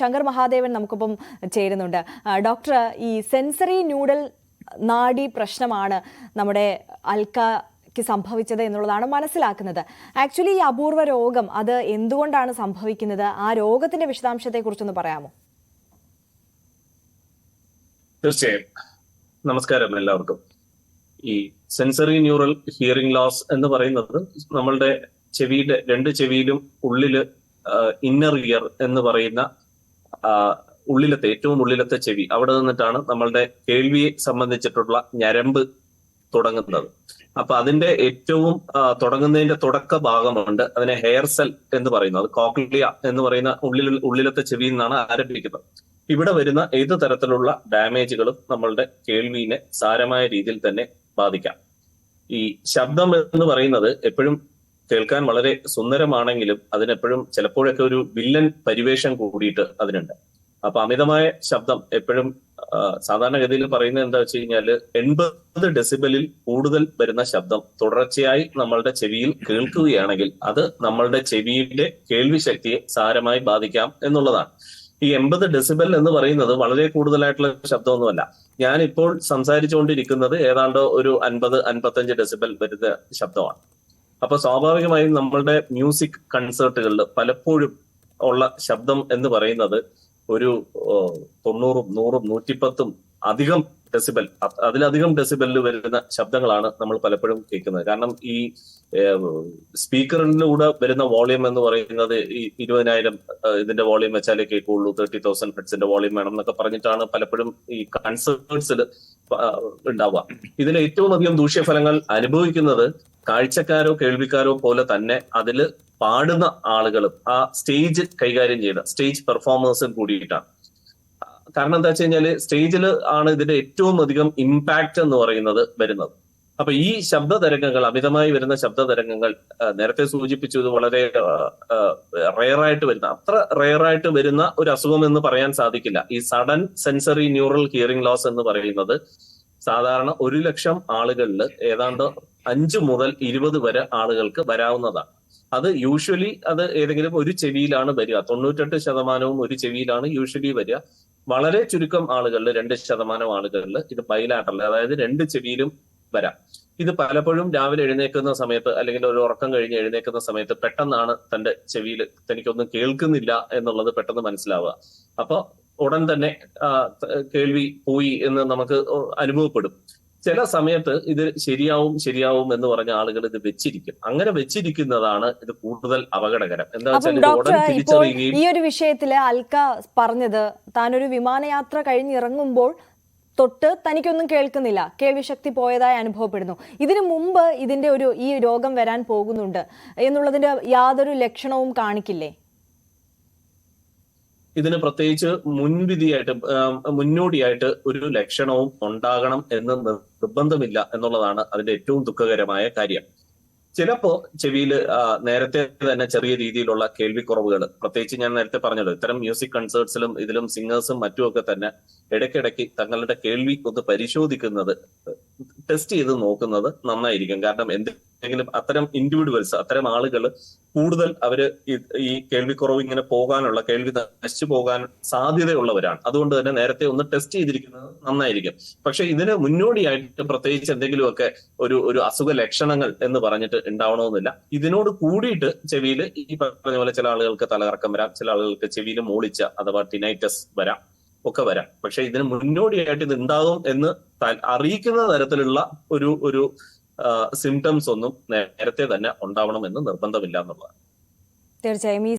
ശങ്കർ മഹാദേവൻ നമുക്കിപ്പം ചേരുന്നുണ്ട്. ഡോക്ടർ ഈ സെൻസറി ന്യൂഡൽ നാഡി പ്രശ്നമാണ് നമ്മുടെ അൽക്കയ്ക്ക് സംഭവിച്ചത് എന്നുള്ളതാണ് മനസ്സിലാക്കുന്നത്. ആക്ച്വലി ഈ അപൂർവ രോഗം അത് എന്തുകൊണ്ടാണ് സംഭവിക്കുന്നത്? ആ രോഗത്തിന്റെ വിശദാംശത്തെക്കുറിച്ചൊന്ന് പറയാമോ? തീർച്ചയായും. നമസ്കാരം എല്ലാവർക്കും. ഈ സെൻസറി ന്യൂറൽ ഹിയറിംഗ് ലോസ് എന്ന് പറയുന്നത് നമ്മളുടെ ചെവിയുടെ രണ്ട് ചെവിയിലും ഉള്ളിൽ ഇന്നർ ഇയർ എന്ന് പറയുന്ന ഉള്ളിലത്തെ ഏറ്റവും ഉള്ളിലത്തെ ചെവി. അവിടെ നിന്നിട്ടാണ് നമ്മളുടെ കേൾവിയെ സംബന്ധിച്ചിട്ടുള്ള ഞരമ്പ് തുടങ്ങുന്നത്. അപ്പൊ അതിന്റെ ഏറ്റവും തുടങ്ങുന്നതിന്റെ തുടക്ക ഭാഗമുണ്ട് അതിനെ ഹെയർ സെൽ എന്ന് പറയുന്നത്. കോക്ലിയ എന്ന് പറയുന്ന ഉള്ളിൽ ഉള്ളിലത്തെ ചെവിയിൽ നിന്നാണ് ആരംഭിക്കുന്നത്. ഇവിടെ വരുന്ന ഏത് തരത്തിലുള്ള ഡാമേജുകളും നമ്മളുടെ കേൾവിനെ സാരമായ രീതിയിൽ തന്നെ ബാധിക്കാം. ഈ ശബ്ദം എന്ന് പറയുന്നത് എപ്പോഴും കേൾക്കാൻ വളരെ സുന്ദരമാണെങ്കിലും അതിനെപ്പോഴും ചിലപ്പോഴൊക്കെ ഒരു വില്ലൻ പരിവേഷം കൂടിയിട്ട് അതിനുണ്ട്. അപ്പൊ അമിതമായ ശബ്ദം എപ്പോഴും സാധാരണഗതിയിൽ പറയുന്നത് എന്താ വെച്ച് കഴിഞ്ഞാൽ എൺപത് ഡെസിബലിൽ കൂടുതൽ വരുന്ന ശബ്ദം തുടർച്ചയായി നമ്മളുടെ ചെവിയിൽ കേൾക്കുകയാണെങ്കിൽ അത് നമ്മളുടെ ചെവിയുടെ കേൾവി ശക്തിയെ സാരമായി ബാധിക്കാം എന്നുള്ളതാണ്. ഈ എൺപത് ഡെസിബൽ എന്ന് പറയുന്നത് വളരെ കൂടുതലായിട്ടുള്ള ശബ്ദമൊന്നുമല്ല. ഞാനിപ്പോൾ സംസാരിച്ചുകൊണ്ടിരിക്കുന്നത് ഏതാണ്ട് ഒരു അൻപത് അൻപത്തഞ്ച് ഡെസിബൽ വരുന്ന ശബ്ദമാണ്. അപ്പൊ സ്വാഭാവികമായും നമ്മളുടെ മ്യൂസിക് കൺസേർട്ടുകളിൽ പലപ്പോഴും ഉള്ള ശബ്ദം എന്ന് പറയുന്നത് ഒരു തൊണ്ണൂറും നൂറും നൂറ്റിപ്പത്തും അധികം ഡെസിബൽ അതിലധികം ഡെസിബലിൽ വരുന്ന ശബ്ദങ്ങളാണ് നമ്മൾ പലപ്പോഴും കേൾക്കുന്നത്. കാരണം ഈ സ്പീക്കറിലൂടെ വരുന്ന വോളിയം എന്ന് പറയുന്നത് ഈ ഇരുപതിനായിരം ഇതിന്റെ വോളിയം വെച്ചാലേ കേൾക്കുള്ളൂ തേർട്ടി തൗസൻഡ് ഹെഡ്സിന്റെ വോളിയം വേണം എന്നൊക്കെ പറഞ്ഞിട്ടാണ് പലപ്പോഴും ഈ കൺസേർട്സിൽ ഉണ്ടാവുക. ഇതിൽ ഏറ്റവും അധികം ദൂഷ്യഫലങ്ങൾ അനുഭവിക്കുന്നത് കാഴ്ചക്കാരോ കേൾവിക്കാരോ പോലെ തന്നെ അതിൽ പാടുന്ന ആളുകളും ആ സ്റ്റേജ് കൈകാര്യം ചെയ്യുന്ന സ്റ്റേജ് പെർഫോമേഴ്സും കൂടിയിട്ടാണ്. കാരണം എന്താ വെച്ച് കഴിഞ്ഞാൽ സ്റ്റേജിൽ ആണ് ഇതിന്റെ ഏറ്റവും അധികം ഇമ്പാക്ട് എന്ന് പറയുന്നത് വരുന്നത്. അപ്പൊ ഈ ശബ്ദ തരംഗങ്ങൾ അമിതമായി വരുന്ന ശബ്ദ തരംഗങ്ങൾ നേരത്തെ സൂചിപ്പിച്ചു ഇത് വളരെ റെയറായിട്ട് വരുന്ന അത്ര റെയറായിട്ട് വരുന്ന ഒരു അസുഖം എന്ന് പറയാൻ സാധിക്കില്ല. ഈ sudden sensory neural hearing loss എന്ന് പറയുന്നത് സാധാരണ ഒരു ലക്ഷം ആളുകളിൽ ഏതാണ്ട് അഞ്ചു മുതൽ ഇരുപത് വരെ ആളുകൾക്ക് വരാവുന്നതാണ്. അത് യൂഷ്വലി അത് ഏതെങ്കിലും ഒരു ചെവിയിലാണ് വരിക. തൊണ്ണൂറ്റെട്ട് ശതമാനവും ഒരു ചെവിയിലാണ് യൂഷ്വലി വരിക. വളരെ ചുരുക്കം ആളുകളിൽ രണ്ട് ശതമാനം ആളുകളിൽ ഇത് ബൈലാറ്ററൽ അതായത് രണ്ട് ചെവിയിലും വരാം. ഇത് പലപ്പോഴും രാവിലെ എഴുന്നേക്കുന്ന സമയത്ത് അല്ലെങ്കിൽ ഒരു ഉറക്കം കഴിഞ്ഞ് എഴുന്നേക്കുന്ന സമയത്ത് പെട്ടെന്നാണ് തന്റെ ചെവിയിൽ തനിക്കൊന്നും കേൾക്കുന്നില്ല എന്നുള്ളത് പെട്ടെന്ന് മനസ്സിലാവുക. അപ്പൊ ഉടൻ തന്നെ കേൾവി പോയി എന്ന് നമുക്ക് അനുഭവപ്പെടും. ചില സമയത്ത് ഇത് ശരിയാവും ശരിയാവും എന്ന് പറഞ്ഞ ആളുകൾ ഇത് വെച്ചിരിക്കും. അങ്ങനെ വെച്ചിരിക്കുന്നതാണ് ഇത് കൂടുതൽ അപകടകരം. എന്താ വെച്ചാൽ ഈ ഒരു വിഷയത്തിൽ അൽക്ക പറഞ്ഞത് താനൊരു വിമാനയാത്ര കഴിഞ്ഞ് ഇറങ്ങുമ്പോൾ തൊട്ട് തനിക്കൊന്നും കേൾക്കുന്നില്ല. കേൾവി ശക്തി പോയതായി അനുഭവപ്പെടുന്നു. ഇതിനു മുമ്പ് ഇതിന്റെ ഒരു ഈ രോഗം വരാൻ പോകുന്നുണ്ട് എന്നുള്ളതിന്റെ യാതൊരു ലക്ഷണവും കാണിക്കില്ലേ? ഇതിന് പ്രത്യേകിച്ച് മുൻവിധിയായിട്ട് മുന്നോടിയായിട്ട് ഒരു ലക്ഷണവും ഉണ്ടാകണം എന്ന് നിർബന്ധമില്ല എന്നുള്ളതാണ് അതിന്റെ ഏറ്റവും ദുഃഖകരമായ കാര്യം. ചിലപ്പോ ചെവിയിൽ നേരത്തെ തന്നെ ചെറിയ രീതിയിലുള്ള കേൾവിക്കുറവുകൾ പ്രത്യേകിച്ച് ഞാൻ നേരത്തെ പറഞ്ഞല്ലോ ഇത്തരം മ്യൂസിക് കൺസേർട്സിലും ഇതിലും സിംഗേഴ്സും മറ്റുമൊക്കെ തന്നെ ഇടയ്ക്കിടയ്ക്ക് തങ്ങളുടെ കേൾവി ഒന്ന് പരിശോധിക്കുന്നത് ടെസ്റ്റ് ചെയ്ത് നോക്കുന്നത് നന്നായിരിക്കും. കാരണം എന്തെങ്കിലും അത്തരം ഇൻഡിവിജ്വൽസ് അത്തരം ആളുകൾ കൂടുതൽ അവർ ഈ- കേൾവിക്കുറവ് ഇങ്ങനെ പോകാനുള്ള കേൾവി നശിച്ചു പോകാൻ സാധ്യതയുള്ളവരാണ്. അതുകൊണ്ട് തന്നെ നേരത്തെ ഒന്ന് ടെസ്റ്റ് ചെയ്തിരിക്കുന്നത് നന്നായിരിക്കും. പക്ഷെ ഇതിന് മുന്നോടിയായിട്ട് പ്രത്യേകിച്ച് എന്തെങ്കിലുമൊക്കെ ഒരു ഒരു അസുഖ ലക്ഷണങ്ങൾ എന്ന് പറഞ്ഞിട്ട് ഉണ്ടാവണമെന്നില്ല. ഇതിനോട് കൂടിയിട്ട് ചെവിയിൽ ഈ പറഞ്ഞ പോലെ ചില ആളുകൾക്ക് തലകറക്കം വരാം ചില ആളുകൾക്ക് ചെവിയിൽ മൂളിച്ച അഥവാ ടിനൈറ്റസ് വരാം. ഒക്കെ വരാം. പക്ഷെ ഇതിന് മുന്നോടിയായിട്ട് ഇത് ഉണ്ടാകും എന്ന് അറിയിക്കുന്ന തരത്തിലുള്ള ഒരു ഒരു സിംറ്റംസ് ഒന്നും നേരത്തെ തന്നെ ഉണ്ടാവണമെന്ന് നിർബന്ധമില്ല എന്നുള്ളതാണ്. തീർച്ചയായും.